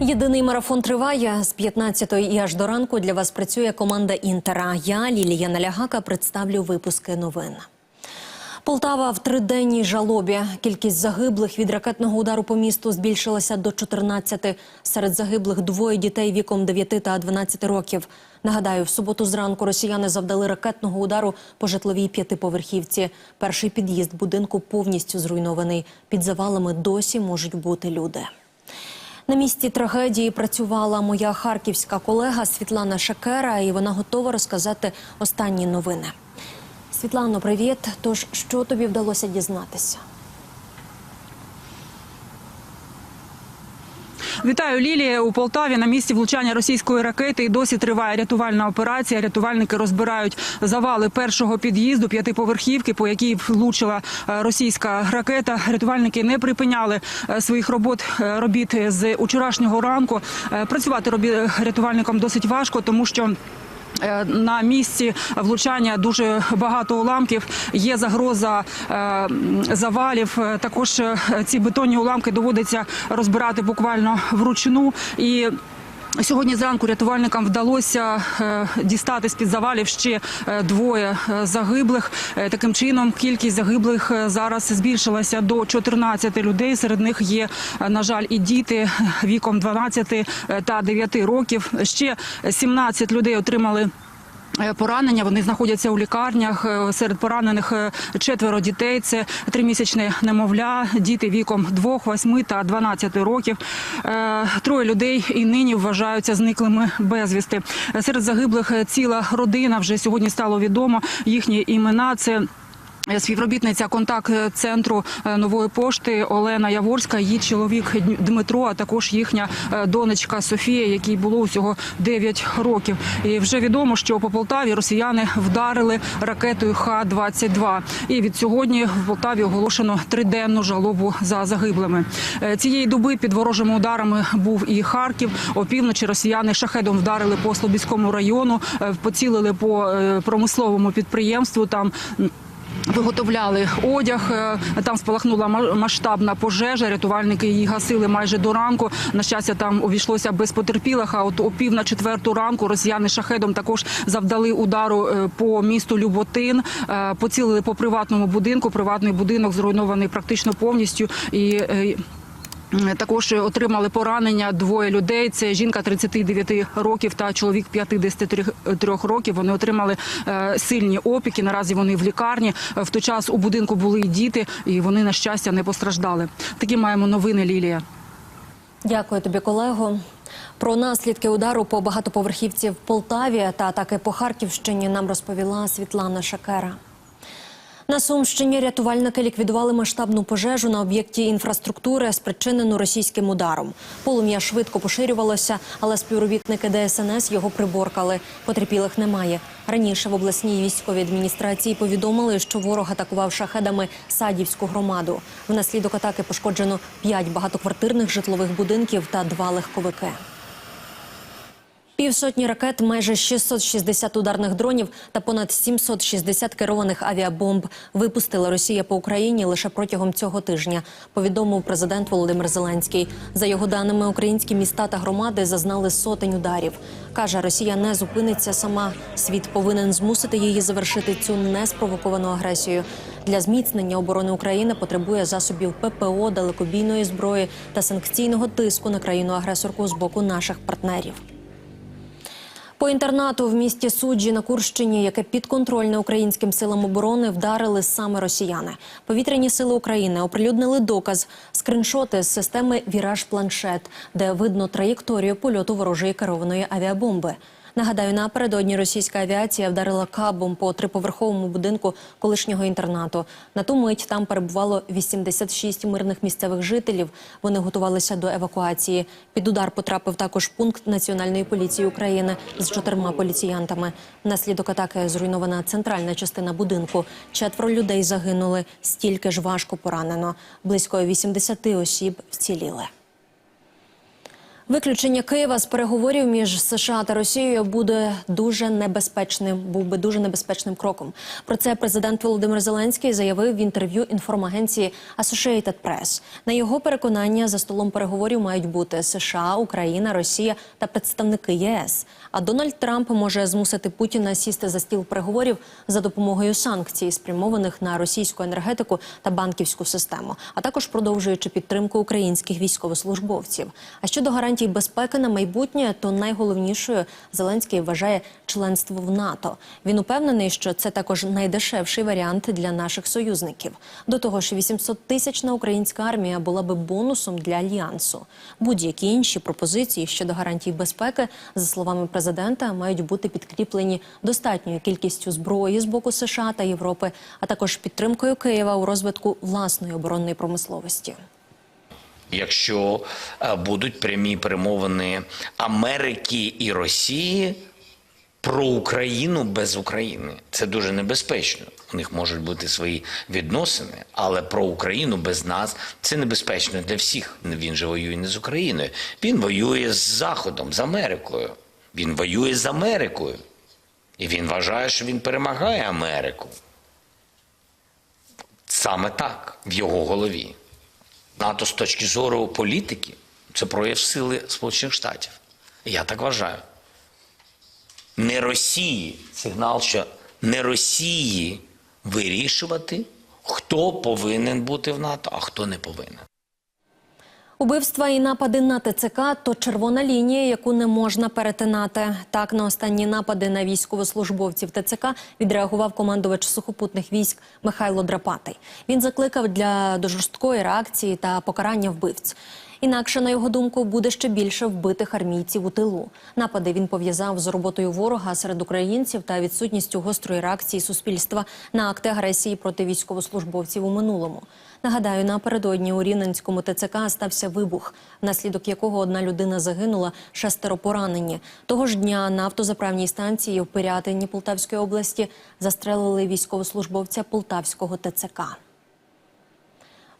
Єдиний марафон триває з 15-ї і аж до ранку. Для вас працює команда Інтера. Я Лілія Налягака представлю випуски новин. Полтава в триденній жалобі. Кількість загиблих від ракетного удару по місту збільшилася до 14. Серед загиблих двоє дітей віком 9 та 12 років. Нагадаю, в суботу зранку росіяни завдали ракетного удару по житловій п'ятиповерхівці. Перший під'їзд будинку повністю зруйнований. Під завалами досі можуть бути люди. На місці трагедії працювала моя харківська колега Світлана Шакера, і вона готова розказати останні новини. Світлано, привіт. Тож, що тобі вдалося дізнатися? Вітаю Лілія у Полтаві. На місці влучання російської ракети і досі триває рятувальна операція. Рятувальники розбирають завали першого під'їзду п'ятиповерхівки, по якій влучила е, російська ракета. Рятувальники не припиняли е, своїх робот е, робіт з учорашнього ранку. Працювати рятувальникам досить важко, тому що. Е, На місці влучання дуже багато уламків. Є загроза е, завалів. Е, Також ці бетонні уламки доводиться розбирати буквально вручну і. Сьогодні зранку рятувальникам вдалося е, дістати з під завалів ще е, двоє е, загиблих. Таким чином, кількість загиблих зараз збільшилася до 14 людей. Серед них є, на жаль, і діти віком 12 та 9 років. Ще 17 людей отримали. Е, Поранення вони знаходяться у лікарнях. Е, Серед поранених е, четверо дітей. Це тримісячне немовля, діти віком 2, 8 та 12 років. Троє людей і нині вважаються зниклими безвісти. Серед загиблих ціла родина. Вже сьогодні стало відомо їхні імена. Це Співробітниця контакт-центру е, нової пошти Олена Яворська, її чоловік Дмитро, а також їхня е, донечка Софія, якій було усього 9 років. І вже відомо, що по Полтаві росіяни вдарили ракетою Х-22. І від сьогодні в Полтаві оголошено триденну жалобу за загиблими. Е, Цієї доби під ворожими ударами був і Харків. Опівночі росіяни шахедом вдарили по Слобідському району, поцілили по промисловому підприємству. Там Виготовляли одяг, е, там спалахнула ма- масштабна пожежа. Рятувальники її гасили майже до ранку. На щастя, там обійшлося без потерпілих. А от о пів на четверту ранку росіяни шахедом також завдали удару е, по місту Люботин, е, поцілили по приватному будинку. Приватний будинок зруйнований практично повністю і. Також отримали поранення двоє людей. Це жінка 39 років та чоловік 53 років. Вони отримали е, сильні опіки. Наразі вони в лікарні. Е, В той час у будинку були і діти, і вони на щастя не постраждали. Такі маємо новини, Лілія. Дякую тобі, колего. Про наслідки удару по багатоповерхівці в Полтаві та атаки по Харківщині нам розповіла Світлана Шакера. На Сумщині рятувальники ліквідували масштабну пожежу на об'єкті інфраструктури, спричинену російським ударом. Полум'я швидко поширювалося, але співробітники ДСНС його приборкали. Потерпілих немає. Раніше в обласній військовій адміністрації повідомили, що ворог атакував шахедами Садівську громаду. Внаслідок атаки пошкоджено п'ять багатоквартирних житлових будинків та два легковики. Півсотні ракет, майже 660 ударних дронів та понад 760 керованих авіабомб випустила Росія по Україні лише протягом цього тижня. Повідомив президент Володимир Зеленський. За його даними, українські міста та громади зазнали сотень ударів. каже, Росія не зупиниться сама. Світ повинен змусити її завершити цю неспровоковану агресію. Для зміцнення оборони України потребує засобів ППО, далекобійної зброї та санкційного тиску на країну агресорку з боку наших партнерів. По інтернату в місті Суджі на Курщині, яке підконтрольне українським силам оборони, вдарили саме росіяни. Повітряні сили України оприлюднили доказ скріншоти з системи Віраж Планшет, де видно траєкторію польоту ворожої керованої авіабомби. Нагадаю, напередодні російська авіація вдарила кабом по триповерховому будинку колишнього інтернату. На ту мить там перебувало 86 мирних місцевих жителів. Вони готувалися до евакуації. Під удар потрапив також пункт національної поліції України з чотирма поліціянтами. Внаслідок атаки зруйнована центральна частина будинку. Четверо людей загинули, стільки ж важко поранено. Близько 80 осіб вціліли. Виключення Києва з переговорів між США та Росією буде дуже небезпечним. Був би дуже небезпечним кроком. Про це президент Володимир Зеленський заявив в інтерв'ю інформагенції Associated Press. На його переконання за столом переговорів мають бути США, Україна, Росія та представники ЄС. А Дональд Трамп може змусити Путіна сісти за стіл переговорів за допомогою санкцій, спрямованих на російську енергетику та банківську систему, а також продовжуючи підтримку українських військовослужбовців. А щодо гарантій безпеки на майбутнє, то найголовнішою Зеленський вважає членство в НАТО. Він упевнений, що це також найдешевший варіант для наших союзників. До того ж, 800 тисячна українська армія була би бонусом для альянсу. Будь-які інші пропозиції щодо гарантій безпеки, за словами президента, мають бути підкріплені достатньою кількістю зброї з боку США та Європи, а також підтримкою Києва у розвитку власної оборонної промисловості. Якщо е, будуть прямі перемовини Америки і Росії про Україну без України, це дуже небезпечно. У них можуть бути свої відносини, але про Україну без нас це небезпечно для всіх. Він же воює не з Україною. Він воює з Заходом, з Америкою. Він воює з Америкою. І він вважає, що він перемагає Америку. Саме так в його голові. НАТО з точки зору політики це прояв сили Сполучених Штатів. Я так вважаю. Не Росії сигнал, що не Росії вирішувати, хто повинен бути в НАТО, а хто не повинен. Убивства і напади на ТЦК – то червона лінія, яку не можна перетинати. Так, на останні напади на військовослужбовців ТЦК відреагував командувач сухопутних військ Михайло Драпатий. Він закликав для до жорсткої реакції та покарання вбивць. Інакше, на його думку, буде ще більше вбитих армійців у тилу. Напади він пов'язав з роботою ворога серед українців та відсутністю гострої реакції суспільства на акти агресії проти військовослужбовців у минулому. Нагадаю, напередодні у Рівненському ТЦК стався вибух, внаслідок якого одна людина загинула, шестеро поранені. Того ж дня на автозаправній станції в Пирятині Полтавської області застрелили військовослужбовця Полтавського ТЦК.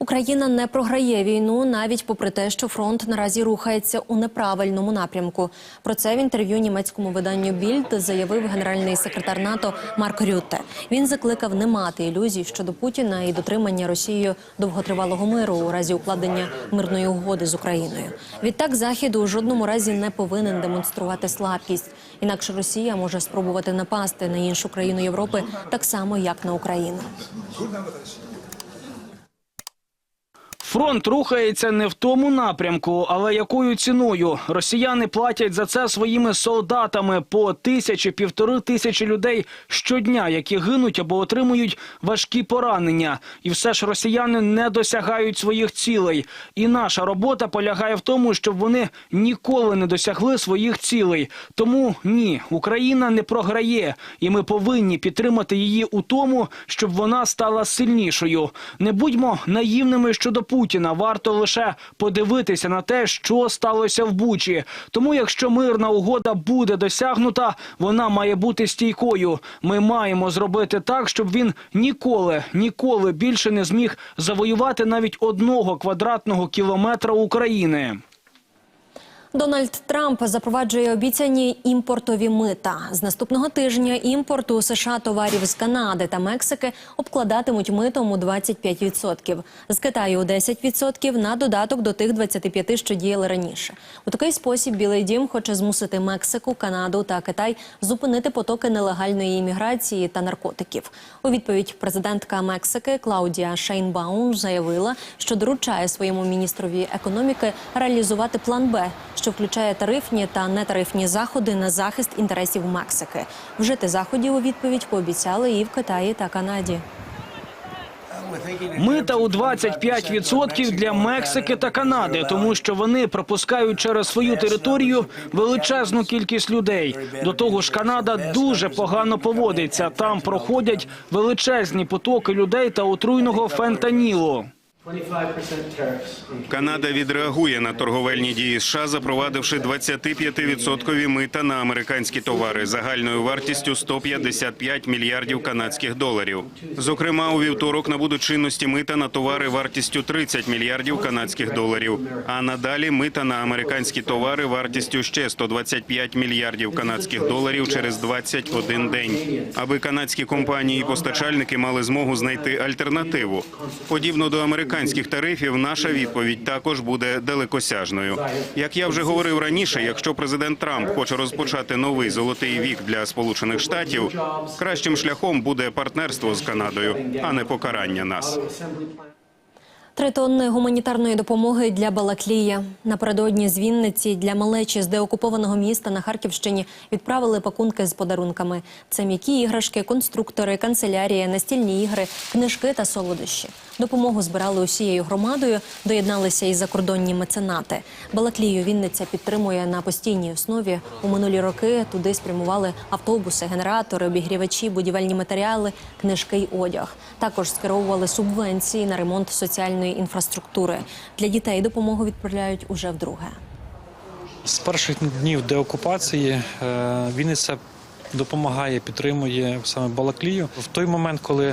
Україна не програє війну навіть попри те, що фронт наразі рухається у неправильному напрямку. Про це в інтерв'ю німецькому виданню Більд заявив генеральний секретар НАТО Марк Рютте. Він закликав не мати ілюзій щодо Путіна і дотримання Росією довготривалого миру у разі укладення мирної угоди з Україною. Відтак захід у жодному разі не повинен демонструвати слабкість. Інакше Росія може спробувати напасти на іншу країну Європи так само, як на Україну. Фронт рухається не в тому напрямку, але якою ціною росіяни платять за це своїми солдатами по тисячі півтори тисячі людей щодня, які гинуть або отримують важкі поранення. І все ж росіяни не досягають своїх цілей. І наша робота полягає в тому, щоб вони ніколи не досягли своїх цілей. Тому ні, Україна не програє, і ми повинні підтримати її у тому, щоб вона стала сильнішою. Не будьмо наївними щодо Путіна. Варто лише подивитися на те, що сталося в Бучі. Тому, якщо мирна угода буде досягнута, вона має бути стійкою. Ми маємо зробити так, щоб він ніколи, ніколи більше не зміг завоювати навіть одного квадратного кілометра України. Дональд Трамп запроваджує обіцяні імпортові мита. З наступного тижня імпорт у США товарів з Канади та Мексики обкладатимуть митом у 25%, з Китаю у 10% на додаток до тих 25%, що діяли раніше. У такий спосіб Білий Дім хоче змусити Мексику, Канаду та Китай зупинити потоки нелегальної імміграції та наркотиків. У відповідь президентка Мексики Клаудія Шейнбаум заявила, що доручає своєму міністрові економіки реалізувати план Б, що включає тарифні та нетарифні заходи на захист інтересів Мексики. Вжити заходів у відповідь пообіцяли і в Китаї та Канаді. Мита у 25% для Мексики та Канади, тому що вони пропускають через свою територію величезну кількість людей. До того ж, Канада дуже погано поводиться. Там проходять величезні потоки людей та отруйного фентанілу. Канада відреагує на торговельні дії США, запровадивши 25% мита на американські товари загальною вартістю 155 мільярдів канадських доларів. Зокрема, у вівторок набудуть чинності мита на товари вартістю 30 мільярдів канадських доларів. А надалі мита на американські товари вартістю ще 125 мільярдів канадських доларів через 21 день, аби канадські компанії і постачальники мали змогу знайти альтернативу. Подібно до американських тарифів, наша відповідь також буде далекосяжною. Як я вже говорив раніше, якщо президент Трамп хоче розпочати новий золотий вік для Сполучених Штатів, кращим шляхом буде партнерство з Канадою, а не покарання нас. Три тонни гуманітарної допомоги для Балаклія. Напередодні з Вінниці для малечі з деокупованого міста на Харківщині відправили пакунки з подарунками. Це м'які іграшки, конструктори, канцелярія, настільні ігри, книжки та солодощі. Допомогу збирали усією громадою, доєдналися і закордонні меценати. Балаклію Вінниця підтримує на постійній основі. У минулі роки туди спрямували автобуси, генератори, обігрівачі, будівельні матеріали, книжки й одяг. Також скеровували субвенції на ремонт соціальної інфраструктури. Для дітей допомогу відправляють уже вдруге. З перших днів деокупації е, Вінниця допомагає, підтримує саме Балаклію. В той момент, коли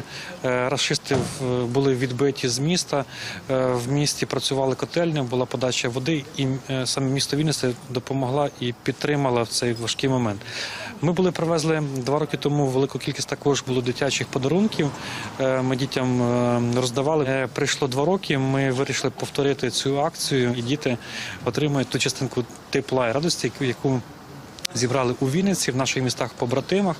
е, расисти були відбиті з міста, е, в місті працювали котельні, була подача води, і е, саме місто Вінниця допомогла і підтримала в цей важкий момент. Ми були привезли два роки тому велику кількість також було дитячих подарунків. Ми дітям роздавали. Прийшло два роки. Ми вирішили повторити цю акцію, і діти отримують ту частинку тепла і радості, яку зібрали у Вінниці в наших містах побратимах.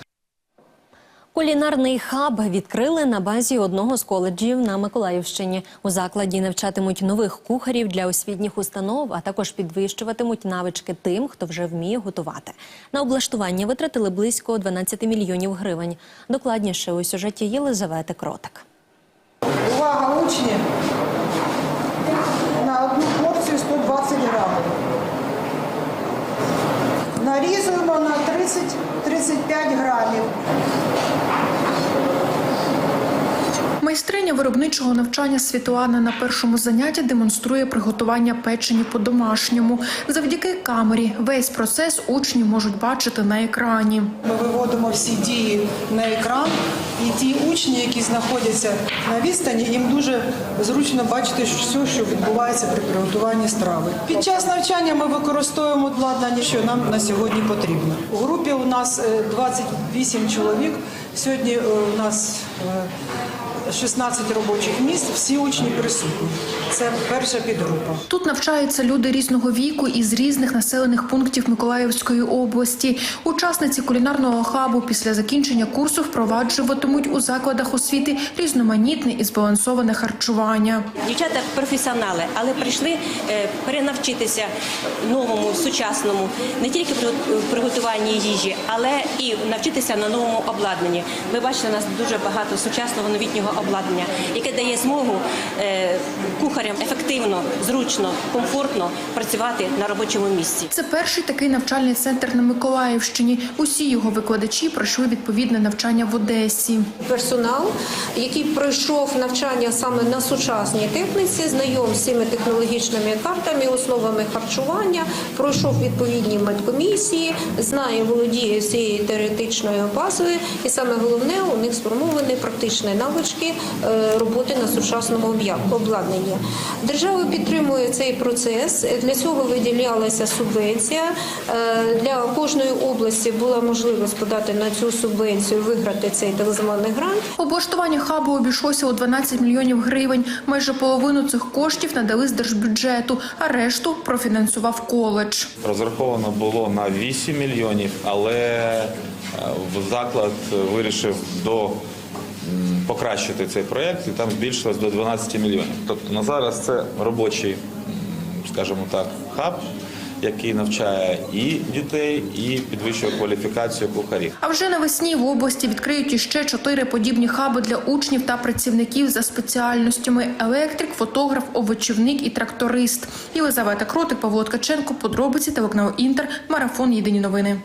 Кулінарний хаб відкрили на базі одного з коледжів на Миколаївщині. У закладі навчатимуть нових кухарів для освітніх установ, а також підвищуватимуть навички тим, хто вже вміє готувати. На облаштування витратили близько 12 мільйонів гривень. Докладніше у сюжеті Єлизавети Кротик. Увага, учні! На одну порцію 120 грамів. Нарізуємо на 30-35 грамів. Майстриня виробничого навчання Світлана на першому занятті демонструє приготування печені по-домашньому. Завдяки камері весь процес учні можуть бачити на екрані. Ми виводимо всі дії на екран, і ті учні, які знаходяться на відстані, їм дуже зручно бачити все, що відбувається при приготуванні страви. Під час навчання ми використовуємо обладнання, що нам на сьогодні потрібно. У групі у нас е, 28 чоловік. Сьогодні е, у нас е, 16 робочих місць, всі учні присутні. Це перша підгрупа. Тут навчаються люди різного віку із різних населених пунктів Миколаївської області. Учасниці кулінарного хабу після закінчення курсу впроваджуватимуть у закладах освіти різноманітне і збалансоване харчування. Дівчата професіонали, але прийшли е, перенавчитися новому, сучасному, не тільки в приготуванні їжі, але і навчитися на новому обладнанні. Ви бачите, у нас дуже багато сучасного новітнього обладнання, яке дає змогу е, кухарям ефективно, зручно, комфортно працювати на робочому місці. Це перший такий навчальний центр на Миколаївщині. Усі його викладачі пройшли відповідне навчання в Одесі. персонал, який пройшов навчання саме на сучасній техніці, знайом з цими технологічними картами, основами харчування, пройшов відповідні медкомісії, знає, володіє цією теоретичною базою, і саме головне у них сформовані практичні навички е, роботи на сучасному обладнанні. Держава підтримує цей процес. Для цього виділялася субвенція. Е, Для кожної області була можливість подати на цю субвенцію, виграти цей так званий грант. Облаштування хабу обійшлося у 12 мільйонів гривень. Майже половину цих коштів надали з держбюджету, а решту профінансував коледж. Розраховано було на 8 мільйонів, але е, в заклад вирішив до покращити цей проєкт і там збільшилось до 12 мільйонів. Тобто на зараз це робочий, скажімо так, хаб, який навчає і дітей, і підвищує кваліфікацію кухарів. А вже навесні в області відкриють іще чотири подібні хаби для учнів та працівників за спеціальностями: електрик, фотограф, овочівник і тракторист. Єлизавета Кротик, Павло Ткаченко. Подробиці телеканал Інтер. Марафон. Єдині новини.